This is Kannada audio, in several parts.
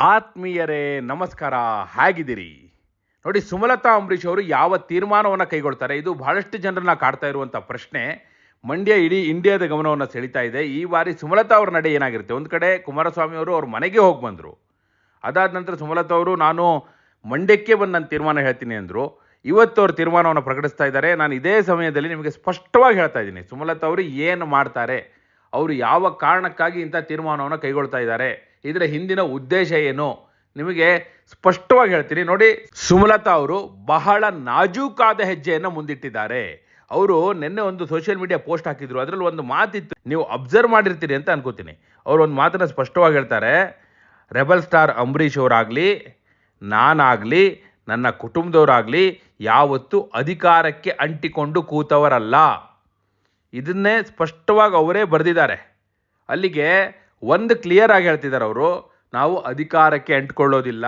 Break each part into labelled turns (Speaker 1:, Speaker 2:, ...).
Speaker 1: ಆತ್ಮೀಯರೇ, ನಮಸ್ಕಾರ. ಹೇಗಿದ್ದೀರಿ? ನೋಡಿ, ಸುಮಲತಾ ಅಂಬರೀಷ್ ಅವರು ಯಾವ ತೀರ್ಮಾನವನ್ನು ಕೈಗೊಳ್ತಾರೆ, ಇದು ಬಹಳಷ್ಟು ಜನರನ್ನ ಕಾಡ್ತಾ ಇರುವಂಥ ಪ್ರಶ್ನೆ. ಮಂಡ್ಯ ಇಡೀ ಇಂಡಿಯಾದ ಗಮನವನ್ನು ಸೆಳೀತಾ ಇದೆ. ಈ ಬಾರಿ ಸುಮಲತಾ ಅವ್ರ ನಡೆ ಏನಾಗಿರುತ್ತೆ? ಒಂದು ಕಡೆ ಕುಮಾರಸ್ವಾಮಿ ಅವರು ಅವ್ರ ಮನೆಗೆ ಹೋಗಿ ಬಂದರು. ಅದಾದ ನಂತರ ಸುಮಲತಾ ಅವರು, ನಾನು ಮಂಡ್ಯಕ್ಕೆ ಬಂದು ನಾನು ತೀರ್ಮಾನ ಹೇಳ್ತೀನಿ ಅಂದರು. ಇವತ್ತು ಅವ್ರ ತೀರ್ಮಾನವನ್ನು ಪ್ರಕಟಿಸ್ತಾ ಇದ್ದಾರೆ. ನಾನು ಇದೇ ಸಮಯದಲ್ಲಿ ನಿಮಗೆ ಸ್ಪಷ್ಟವಾಗಿ ಹೇಳ್ತಾ ಇದ್ದೀನಿ. ಸುಮಲತಾ ಅವರು ಏನು ಮಾಡ್ತಾರೆ? ಅವರು ಯಾವ ಕಾರಣಕ್ಕಾಗಿ ಇಂಥ ತೀರ್ಮಾನವನ್ನು ಕೈಗೊಳ್ತಾ ಇದ್ದಾರೆ? ಇದರ ಹಿಂದಿನ ಉದ್ದೇಶ ಏನು? ನಿಮಗೆ ಸ್ಪಷ್ಟವಾಗಿ ಹೇಳ್ತೀನಿ. ನೋಡಿ, ಸುಮಲತಾ ಅವರು ಬಹಳ ನಾಜೂಕಾದ ಹೆಜ್ಜೆಯನ್ನು ಮುಂದಿಟ್ಟಿದ್ದಾರೆ. ಅವರು ನಿನ್ನೆ ಒಂದು ಸೋಷಿಯಲ್ ಮೀಡಿಯಾ ಪೋಸ್ಟ್ ಹಾಕಿದ್ರು. ಅದರಲ್ಲಿ ಒಂದು ಮಾತಿತ್ತು, ನೀವು ಅಬ್ಸರ್ವ್ ಮಾಡಿರ್ತೀರಿ ಅಂತ ಅನ್ಕೋತೀನಿ. ಅವರು ಒಂದು ಮಾತನ್ನು ಸ್ಪಷ್ಟವಾಗಿ ಹೇಳ್ತಾರೆ. ರೆಬಲ್ ಸ್ಟಾರ್ ಅಂಬರೀಷ್ ಅವರಾಗಲಿ, ನಾನಾಗಲಿ, ನನ್ನ ಕುಟುಂಬದವರಾಗಲಿ ಯಾವತ್ತೂ ಅಧಿಕಾರಕ್ಕೆ ಅಂಟಿಕೊಂಡು ಕೂತವರಲ್ಲ. ಇದನ್ನೇ ಸ್ಪಷ್ಟವಾಗಿ ಅವರೇ ಬರೆದಿದ್ದಾರೆ. ಅಲ್ಲಿಗೆ ಒಂದು ಕ್ಲಿಯರ್ ಆಗಿ ಹೇಳ್ತಿದ್ದಾರೆ ಅವರು, ನಾವು ಅಧಿಕಾರಕ್ಕೆ ಅಂಟ್ಕೊಳ್ಳೋದಿಲ್ಲ.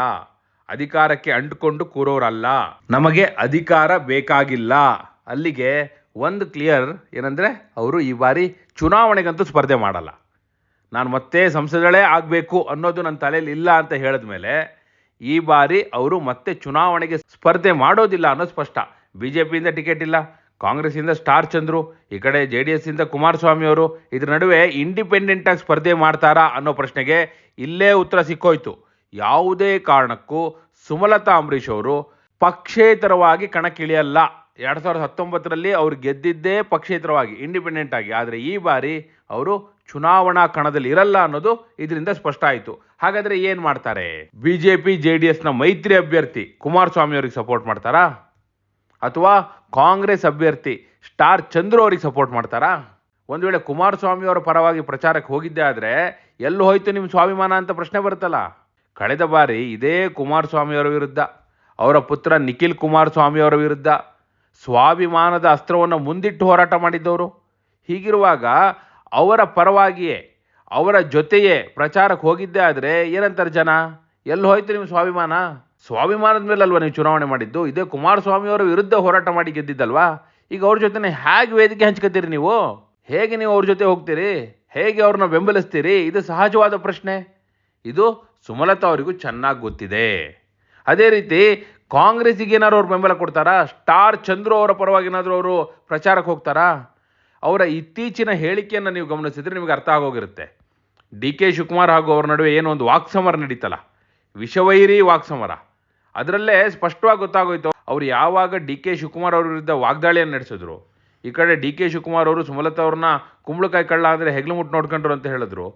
Speaker 1: ಅಧಿಕಾರಕ್ಕೆ ಅಂಟ್ಕೊಂಡು ಕೂರೋರಲ್ಲ. ನಮಗೆ ಅಧಿಕಾರ ಬೇಕಾಗಿಲ್ಲ. ಅಲ್ಲಿಗೆ ಒಂದು ಕ್ಲಿಯರ್ ಏನಂದರೆ ಅವರು ಈ ಬಾರಿ ಚುನಾವಣೆಗಂತೂ ಸ್ಪರ್ಧೆ ಮಾಡಲ್ಲ. ನಾನು ಮತ್ತೆ ಸಂಸದಳೇ ಆಗಬೇಕು ಅನ್ನೋದು ನನ್ನ ತಲೆಯಲ್ಲಿ ಇಲ್ಲ ಅಂತ ಹೇಳಿದ ಮೇಲೆ ಈ ಬಾರಿ ಅವರು ಮತ್ತೆ ಚುನಾವಣೆಗೆ ಸ್ಪರ್ಧೆ ಮಾಡೋದಿಲ್ಲ ಅನ್ನೋದು ಸ್ಪಷ್ಟ. ಬಿ ಜೆ ಪಿಯಿಂದ ಟಿಕೆಟ್ ಇಲ್ಲ ಕಾಂಗ್ರೆಸ್ಸಿಂದ ಸ್ಟಾರ್ ಚಂದ್ರು, ಈ ಕಡೆ ಜೆ ಡಿ ಎಸ್ಸಿಂದ ಕುಮಾರಸ್ವಾಮಿ ಅವರು, ಇದ್ರ ನಡುವೆ ಇಂಡಿಪೆಂಡೆಂಟಾಗಿ ಸ್ಪರ್ಧೆ ಮಾಡ್ತಾರಾ ಅನ್ನೋ ಪ್ರಶ್ನೆಗೆ ಇಲ್ಲೇ ಉತ್ತರ ಸಿಕ್ಕೋಯ್ತು. ಯಾವುದೇ ಕಾರಣಕ್ಕೂ ಸುಮಲತಾ ಅಂಬರೀಷ್ ಅವರು ಪಕ್ಷೇತರವಾಗಿ ಕಣಕ್ಕಿಳಿಯಲ್ಲ. ಎರಡು ಸಾವಿರದ ಹತ್ತೊಂಬತ್ತರಲ್ಲಿ ಅವ್ರು ಗೆದ್ದಿದ್ದೇ ಪಕ್ಷೇತರವಾಗಿ ಇಂಡಿಪೆಂಡೆಂಟ್ ಆಗಿ. ಆದರೆ ಈ ಬಾರಿ ಅವರು ಚುನಾವಣಾ ಕಣದಲ್ಲಿ ಇರಲ್ಲ ಅನ್ನೋದು ಇದರಿಂದ ಸ್ಪಷ್ಟ ಆಯಿತು. ಹಾಗಾದರೆ ಏನು ಮಾಡ್ತಾರೆ? B J P J D ಎಸ್ನ ಮೈತ್ರಿ ಅಭ್ಯರ್ಥಿ ಕುಮಾರಸ್ವಾಮಿ ಅವರಿಗೆ ಸಪೋರ್ಟ್ ಮಾಡ್ತಾರಾ? ಅಥವಾ ಕಾಂಗ್ರೆಸ್ ಅಭ್ಯರ್ಥಿ ಸ್ಟಾರ್ ಚಂದ್ರು ಅವರಿಗೆ ಸಪೋರ್ಟ್ ಮಾಡ್ತಾರಾ? ಒಂದು ವೇಳೆ ಕುಮಾರಸ್ವಾಮಿ ಅವರ ಪರವಾಗಿ ಪ್ರಚಾರಕ್ಕೆ ಹೋಗಿದ್ದೆ ಆದರೆ ಎಲ್ಲೂ ಹೋಯ್ತು ನಿಮ್ಮ ಸ್ವಾಭಿಮಾನ ಅಂತ ಪ್ರಶ್ನೆ ಬರುತ್ತಲ್ಲ? ಕಳೆದ ಬಾರಿ ಇದೇ ಕುಮಾರಸ್ವಾಮಿ ಅವರ ವಿರುದ್ಧ, ಅವರ ಪುತ್ರ ನಿಖಿಲ್ ಕುಮಾರಸ್ವಾಮಿ ಅವರ ವಿರುದ್ಧ ಸ್ವಾಭಿಮಾನದ ಅಸ್ತ್ರವನ್ನು ಮುಂದಿಟ್ಟು ಹೋರಾಟ ಮಾಡಿದ್ದವರು. ಹೀಗಿರುವಾಗ ಅವರ ಪರವಾಗಿಯೇ, ಅವರ ಜೊತೆಯೇ ಪ್ರಚಾರಕ್ಕೆ ಹೋಗಿದ್ದೆ ಆದರೆ ಏನಂತಾರೆ ಜನ? ಎಲ್ಲಿ ಹೋಯ್ತು ನಿಮ್ಮ ಸ್ವಾಭಿಮಾನ? ಸ್ವಾಭಿಮಾನದ ಮೇಲೆ ಅಲ್ವಾ ನೀವು ಚುನಾವಣೆ ಮಾಡಿದ್ದು? ಇದೇ ಕುಮಾರಸ್ವಾಮಿಯವರ ವಿರುದ್ಧ ಹೋರಾಟ ಮಾಡಿ ಗೆದ್ದಿದ್ದಲ್ವಾ? ಈಗ ಅವ್ರ ಜೊತೆ ಹೇಗೆ ವೇದಿಕೆ ಹಂಚ್ಕೋತೀರಿ ನೀವು? ಹೇಗೆ ನೀವು ಅವ್ರ ಜೊತೆ ಹೋಗ್ತೀರಿ? ಹೇಗೆ ಅವ್ರನ್ನ ಬೆಂಬಲಿಸ್ತೀರಿ? ಇದು ಸಹಜವಾದ ಪ್ರಶ್ನೆ. ಇದು ಸುಮಲತಾ ಅವರಿಗೂ ಚೆನ್ನಾಗಿ ಗೊತ್ತಿದೆ. ಅದೇ ರೀತಿ ಕಾಂಗ್ರೆಸ್ಸಿಗೆ ಏನಾದ್ರು ಅವ್ರು ಬೆಂಬಲ ಕೊಡ್ತಾರಾ? ಸ್ಟಾರ್ ಚಂದ್ರು ಅವರ ಪರವಾಗಿ ಏನಾದರೂ ಅವರು ಪ್ರಚಾರಕ್ಕೆ ಹೋಗ್ತಾರಾ? ಅವರ ಇತ್ತೀಚಿನ ಹೇಳಿಕೆಯನ್ನು ನೀವು ಗಮನಿಸಿದ್ರೆ ನಿಮಗೆ ಅರ್ಥ ಆಗೋಗಿರುತ್ತೆ. ಡಿ ಕೆ ಶಿವಕುಮಾರ್ ಹಾಗೂ ಅವರ ನಡುವೆ ಏನೋ ಒಂದು ವಾಕ್ಸಮರ ನಡೀತಲ್ಲ. ವಿಷವೈರಿ ವಾಕ್ಸಮರ. ಅದರಲ್ಲೇ ಸ್ಪಷ್ಟವಾಗಿ ಗೊತ್ತಾಗೋಯ್ತು, ಅವ್ರು ಯಾವಾಗ ಡಿ ಕೆ ಶಿವಕುಮಾರ್ ಅವ್ರ ವಿರುದ್ಧ ವಾಗ್ದಾಳಿಯನ್ನು ನಡೆಸಿದ್ರು. ಈ ಕಡೆ ಡಿ ಕೆ ಶಿವಕುಮಾರ್ ಅವರು ಸುಮಲತಾ ಅವ್ರನ್ನ ಕುಂಬಳಕಾಯಿ ಕಳ್ಳ ಅಂದರೆ ಹೆಗ್ಲು ಮುಟ್ಟು ನೋಡ್ಕೊಂಡ್ರು ಅಂತ ಹೇಳಿದ್ರು.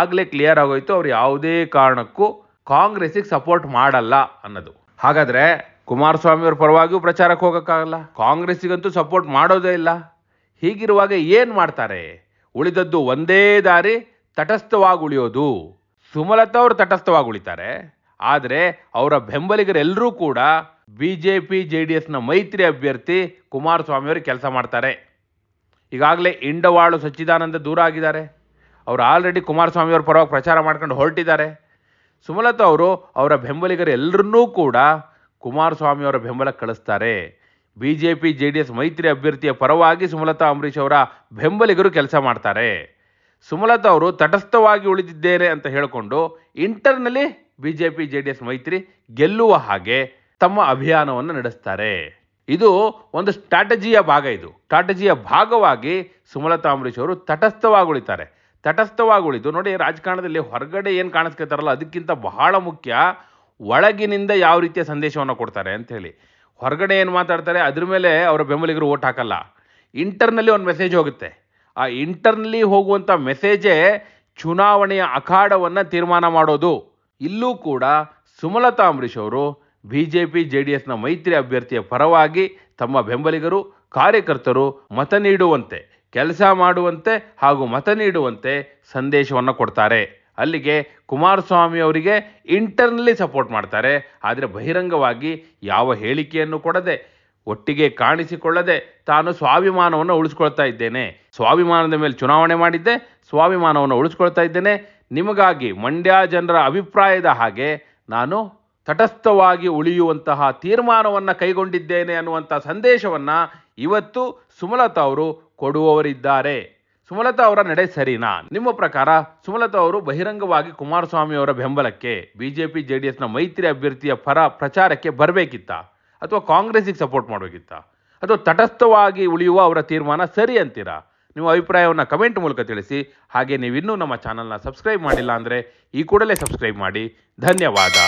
Speaker 1: ಆಗಲೇ ಕ್ಲಿಯರ್ ಆಗೋಯ್ತು, ಅವ್ರು ಯಾವುದೇ ಕಾರಣಕ್ಕೂ ಕಾಂಗ್ರೆಸ್ಸಿಗೆ ಸಪೋರ್ಟ್ ಮಾಡಲ್ಲ ಅನ್ನೋದು. ಹಾಗಾದರೆ ಕುಮಾರಸ್ವಾಮಿ ಅವ್ರ ಪರವಾಗಿಯೂ ಪ್ರಚಾರಕ್ಕೆ ಹೋಗೋಕ್ಕಾಗಲ್ಲ? ಕಾಂಗ್ರೆಸ್ಸಿಗಂತೂ ಸಪೋರ್ಟ್ ಮಾಡೋದೇ ಇಲ್ಲ. ಹೀಗಿರುವಾಗ ಏನು ಮಾಡ್ತಾರೆ? ಉಳಿದದ್ದು ಒಂದೇ ದಾರಿ ತಟಸ್ಥವಾಗಿ ಉಳಿಯೋದು. ಸುಮಲತಾ ಅವರು ತಟಸ್ಥವಾಗಿ ಉಳಿತಾರೆ. ಆದರೆ ಅವರ ಬೆಂಬಲಿಗರೆಲ್ಲರೂ ಕೂಡ B J P J D ಎಸ್ನ ಮೈತ್ರಿ ಅಭ್ಯರ್ಥಿ ಕುಮಾರಸ್ವಾಮಿ ಅವರು ಕೆಲಸ ಮಾಡ್ತಾರೆ. ಈಗಾಗಲೇ ಇಂಡವಾಳು ಸಚ್ಚಿದಾನಂದ ದೂರ ಆಗಿದ್ದಾರೆ. ಅವರು ಆಲ್ರೆಡಿ ಕುಮಾರಸ್ವಾಮಿ ಅವ್ರ ಪರವಾಗಿ ಪ್ರಚಾರ ಮಾಡ್ಕೊಂಡು ಹೊರಟಿದ್ದಾರೆ. ಸುಮಲತಾ ಅವರು ಅವರ ಬೆಂಬಲಿಗರು ಎಲ್ಲರನ್ನೂ ಕೂಡ ಕುಮಾರಸ್ವಾಮಿ ಅವರ ಬೆಂಬಲ ಕಳಿಸ್ತಾರೆ. B J P J D S ಮೈತ್ರಿ ಅಭ್ಯರ್ಥಿಯ ಪರವಾಗಿ ಸುಮಲತಾ ಅಂಬರೀಷ್ ಅವರ ಬೆಂಬಲಿಗರು ಕೆಲಸ ಮಾಡ್ತಾರೆ. ಸುಮಲತಾ ಅವರು ತಟಸ್ಥವಾಗಿ ಉಳಿದಿದ್ದೇನೆ ಅಂತ ಹೇಳಿಕೊಂಡು ಇಂಟರ್ನಲ್ಲಿ B J P J D S ಮೈತ್ರಿ ಗೆಲ್ಲುವ ಹಾಗೆ ತಮ್ಮ ಅಭಿಯಾನವನ್ನು ನಡೆಸ್ತಾರೆ. ಇದು ಒಂದು ಸ್ಟ್ರಾಟಜಿಯ ಭಾಗ ಇದು. ಸ್ಟ್ರಾಟಜಿಯ ಭಾಗವಾಗಿ ಸುಮಲತಾ ಅಂಬರೀಷ್ ಅವರು ತಟಸ್ಥವಾಗಿ ಉಳಿತಾರೆ ತಟಸ್ಥವಾಗಿ ಉಳಿದು ನೋಡಿ ರಾಜಕಾರಣದಲ್ಲಿ ಹೊರಗಡೆ ಏನು ಕಾಣಿಸ್ಕೊತಾರಲ್ಲ, ಅದಕ್ಕಿಂತ ಬಹಳ ಮುಖ್ಯ ಒಳಗಿನಿಂದ ಯಾವ ರೀತಿಯ ಸಂದೇಶವನ್ನು ಕೊಡ್ತಾರೆ ಅಂತ ಹೇಳಿ. ಹೊರಗಡೆ ಏನು ಮಾತಾಡ್ತಾರೆ, ಅದ್ರ ಮೇಲೆ ಅವರ ಬೆಂಬಲಿಗರು ಓಟ್ ಹಾಕಲ್ಲ. ಇಂಟರ್ನಲ್ಲಿ ಒಂದು ಮೆಸೇಜ್ ಹೋಗುತ್ತೆ. ಆ ಇಂಟರ್ನಲ್ಲಿ ಹೋಗುವಂಥ ಮೆಸೇಜೇ ಚುನಾವಣೆಯ ಅಖಾಡವನ್ನು ತೀರ್ಮಾನ ಮಾಡೋದು. ಇಲ್ಲೂ ಕೂಡ ಸುಮಲತಾ ಅಂಬರೀಷ್ ಅವರು B J P J D ಎಸ್ನ ಮೈತ್ರಿ ಅಭ್ಯರ್ಥಿಯ ಪರವಾಗಿ ತಮ್ಮ ಬೆಂಬಲಿಗರು, ಕಾರ್ಯಕರ್ತರು ಮತ ನೀಡುವಂತೆ, ಕೆಲಸ ಮಾಡುವಂತೆ ಹಾಗೂ ಮತ ನೀಡುವಂತೆ ಸಂದೇಶವನ್ನು ಕೊಡ್ತಾರೆ. ಅಲ್ಲಿಗೆ ಕುಮಾರಸ್ವಾಮಿ ಅವರಿಗೆ ಇಂಟರ್ನಲ್ಲಿ ಸಪೋರ್ಟ್ ಮಾಡ್ತಾರೆ. ಆದರೆ ಬಹಿರಂಗವಾಗಿ ಯಾವ ಹೇಳಿಕೆಯನ್ನು ಕೊಡದೆ, ಒಟ್ಟಿಗೆ ಕಾಣಿಸಿಕೊಳ್ಳದೆ ತಾನು ಸ್ವಾಭಿಮಾನವನ್ನು ಉಳಿಸ್ಕೊಳ್ತಾ ಇದ್ದೇನೆ. ಸ್ವಾಭಿಮಾನದ ಮೇಲೆ ಚುನಾವಣೆ ಮಾಡಿದ್ದೆ, ಸ್ವಾಭಿಮಾನವನ್ನು ಉಳಿಸ್ಕೊಳ್ತಾ ಇದ್ದೇನೆ. ನಿಮಗಾಗಿ ಮಂಡ್ಯ ಜನರ ಅಭಿಪ್ರಾಯದ ಹಾಗೆ ನಾನು ತಟಸ್ಥವಾಗಿ ಉಳಿಯುವಂತಹ ತೀರ್ಮಾನವನ್ನು ಕೈಗೊಂಡಿದ್ದೇನೆ ಅನ್ನುವಂಥ ಸಂದೇಶವನ್ನು ಇವತ್ತು ಸುಮಲತಾ ಅವರು ಕೊಡುವವರಿದ್ದಾರೆ. ಸುಮಲತಾ ಅವರ ನಡೆ ಸರಿನಾ? ನಿಮ್ಮ ಪ್ರಕಾರ ಸುಮಲತಾ ಅವರು ಬಹಿರಂಗವಾಗಿ ಕುಮಾರಸ್ವಾಮಿ ಅವರ ಬೆಂಬಲಕ್ಕೆ ಬಿಜೆಪಿ, ಜೆಡಿಎಸ್ನ ಮೈತ್ರಿ ಅಭ್ಯರ್ಥಿಯ ಪರ ಪ್ರಚಾರಕ್ಕೆ ಬರಬೇಕಿತ್ತ? ಅಥವಾ ಕಾಂಗ್ರೆಸ್ಸಿಗೆ ಸಪೋರ್ಟ್ ಮಾಡಬೇಕಿತ್ತ? ಅಥವಾ ತಟಸ್ಥವಾಗಿ ಉಳಿಯುವ ಅವರ ತೀರ್ಮಾನ ಸರಿ ಅಂತೀರಾ? ನಿಮ್ಮ ಅಭಿಪ್ರಾಯವನ್ನು ಕಮೆಂಟ್ ಮೂಲಕ ತಿಳಿಸಿ. ಹಾಗೆ ನೀವಿನ್ನೂ ನಮ್ಮ ಚಾನಲ್ನ ಸಬ್ಸ್ಕ್ರೈಬ್ ಮಾಡಿಲ್ಲ ಅಂದರೆ ಈ ಕೂಡಲೇ ಸಬ್ಸ್ಕ್ರೈಬ್ ಮಾಡಿ. ಧನ್ಯವಾದ.